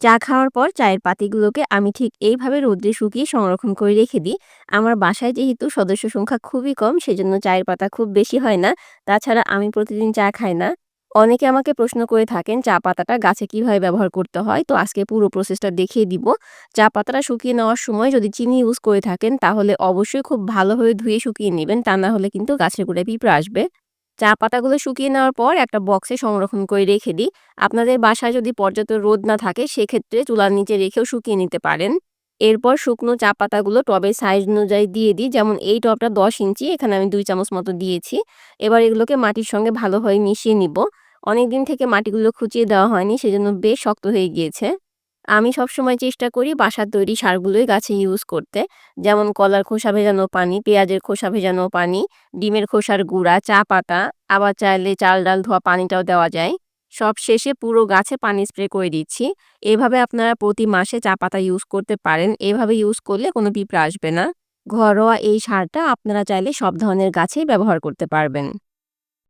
চা খাওয়ার পর চায়ের পাতিগুলোকে আমি ঠিক এইভাবে রোদ্রে শুকিয়ে সংরক্ষণ করে রেখে দিই। আমার বাসায় যেহেতু সদস্য সংখ্যা খুবই কম, সেজন্য চায়ের পাতা খুব বেশি হয় না। তাছাড়া আমি প্রতিদিন চা খাই না। অনেকে আমাকে প্রশ্ন করে থাকেন, চা পাতাটা গাছে কীভাবে ব্যবহার করতে হয়? তো আজকে পুরো প্রসেসটা দেখিয়ে দিব। চা পাতাটা শুকিয়ে নেওয়ার সময় যদি চিনি ইউজ করে থাকেন, তাহলে অবশ্যই খুব ভালোভাবে ধুয়ে শুকিয়ে নেবেন। তা না হলে কিন্তু গাছের গোড়ায় পিঁপড়ে আসবে। চা পাতাগুলো শুকিয়ে নেওয়ার পর একটা বক্সে সংরক্ষণ করে রেখে দিই। আপনাদের বাসায় যদি পর্যাপ্ত রোদ না থাকে, সেক্ষেত্রে চুলার নিচে রেখেও শুকিয়ে নিতে পারেন। এরপর শুকনো চা পাতাগুলো টবের সাইজ অনুযায়ী দিয়ে দিই। যেমন এই টবটা দশ ইঞ্চি, এখানে আমি দুই চামচ মতো দিয়েছি। এবার এগুলোকে মাটির সঙ্গে ভালোভাবে মিশিয়ে নিব। অনেকদিন থেকে মাটিগুলো খুঁচিয়ে দেওয়া হয়নি, সেজন্য বেশ শক্ত হয়ে গিয়েছে। আমি সবসময় চেষ্টা করি বাসার তৈরি সারগুলোই গাছে ইউজ করতে। যেমন কলার খোসা ভেজানো পানি, পেঁয়াজের খোসা ভেজানো পানি, ডিমের খোসার গুঁড়া, চা পাতা, আবার চাইলে চাল ডাল ধোয়া পানিটাও দেওয়া যায়। সব শেষে পুরো গাছে পানি স্প্রে করে দিচ্ছি। এভাবে আপনারা প্রতি মাসে চা পাতা ইউজ করতে পারেন। এভাবে ইউজ করলে কোনো পিঁপড়া আসবে না। ঘরোয়া এই সারটা আপনারা চাইলে সব ধরনের গাছেই ব্যবহার করতে পারবেন।